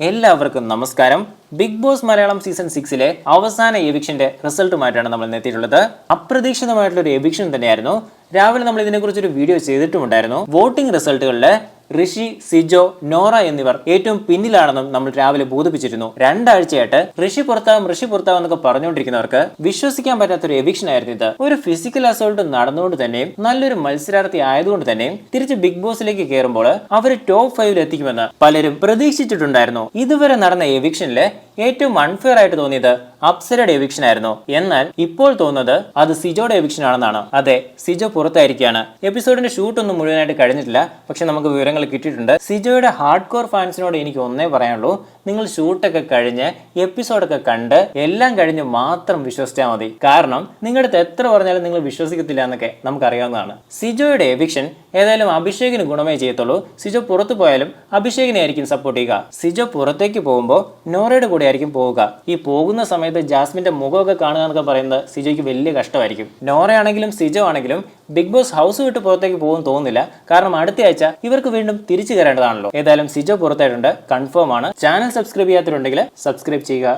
എല്ലാവർക്കും നമസ്കാരം. Big boss Malayalam season സിക്സിലെ അവസാന എവിക്ഷന്റെ റിസൾട്ടുമായിട്ടാണ് നമ്മൾ എത്തിയിട്ടുള്ളത്. അപ്രതീക്ഷിതമായിട്ടുള്ള ഒരു എവിക്ഷൻ തന്നെയായിരുന്നു. രാവിലെ നമ്മൾ ഇതിനെക്കുറിച്ച് ഒരു വീഡിയോ ചെയ്തിട്ടുമുണ്ടായിരുന്നു. വോട്ടിംഗ് റിസൾട്ടുകളിൽ ഋഷി സിജോ നോറ എന്നിവർ ഏറ്റവും പിന്നിലാണെന്നും നമ്മൾ രാവിലെ ബോധിപ്പിച്ചിരുന്നു. രണ്ടാഴ്ചയായിട്ട് ഋഷി പുറത്താവും ഋഷി പുറത്താവും എന്നൊക്കെ പറഞ്ഞുകൊണ്ടിരിക്കുന്നവർക്ക് വിശ്വസിക്കാൻ പറ്റാത്ത ഒരു എവിക്ഷൻ ആയിരുന്നു ഇത്. ഒരു ഫിസിക്കൽ അസോൾട്ട് നടന്നുകൊണ്ട് തന്നെയും നല്ലൊരു മത്സരാർത്ഥി ആയതുകൊണ്ട് തന്നെയും തിരിച്ച് ബിഗ് ബോസിലേക്ക് കയറുമ്പോൾ അവർ ടോപ്പ് ഫൈവിൽ എത്തിക്കുമെന്ന് പലരും പ്രതീക്ഷിച്ചിട്ടുണ്ടായിരുന്നു. ഇതുവരെ നടന്ന എവിക്ഷനിലെ ഏറ്റവും അൺഫെയർ ആയിട്ട് തോന്നിയത് അപ്സരയുടെ എവിക്ഷൻ ആയിരുന്നു. എന്നാൽ ഇപ്പോൾ തോന്നുന്നത് അത് സിജോ എവിക്ഷൻ ആണെന്നാണ്. അതെ സിജോ പുറത്തായിരിക്കുകയാണ്. എപ്പിസോഡിന്റെ ഷൂട്ട് ഒന്നും മുഴുവനായിട്ട് കഴിഞ്ഞിട്ടില്ല. പക്ഷെ നമുക്ക് വിവരങ്ങൾ കിട്ടിയിട്ടുണ്ട്. സിജോയുടെ ഹാർഡ് കോർ ഫാൻസിനോട് എനിക്ക് ഒന്നേ പറയാനുള്ളൂ. നിങ്ങൾ ഷൂട്ടൊക്കെ കഴിഞ്ഞ് എപ്പിസോഡൊക്കെ കണ്ട് എല്ലാം കഴിഞ്ഞ് മാത്രം വിശ്വസിച്ചാൽ മതി. കാരണം നിങ്ങളുടെ എത്ര പറഞ്ഞാലും നിങ്ങൾ വിശ്വസിക്കത്തില്ല എന്നൊക്കെ നമുക്കറിയാവുന്നതാണ്. സിജോയുടെ എവിക്ഷൻ ഏതായാലും അഭിഷേകിന് ഗുണമേ ചെയ്യത്തുള്ളൂ. സിജോ പുറത്തു പോയാലും അഭിഷേകിനെ ആയിരിക്കും സപ്പോർട്ട് ചെയ്യുക. സിജോ പുറത്തേക്ക് പോകുമ്പോൾ നോറയുടെ കൂടെ ആയിരിക്കും പോവുക. ഈ പോകുന്ന സമയത്ത് ജാസ്മിന്റെ മുഖമൊക്കെ കാണുക എന്നൊക്കെ പറയുന്നത് സിജോയ്ക്ക് വലിയ കഷ്ടമായിരിക്കും. നോറയാണെങ്കിലും സിജോ ആണെങ്കിലും ബിഗ് ബോസ് ഹൗസ് വിട്ട് പുറത്തേക്ക് പോകും തോന്നുന്നില്ല. കാരണം അടുത്ത ആഴ്ച ഇവർക്ക് വീണ്ടും തിരിച്ചു കയറേണ്ടതാണല്ലോ. ഏതായാലും സിജോ പുറത്തായിട്ടുണ്ട്. കൺഫേം ആണ്. ചാനൽ സബ്സ്ക്രൈബ് ചെയ്യാത്തവരുണ്ടെങ്കിൽ സബ്സ്ക്രൈബ് ചെയ്യുക.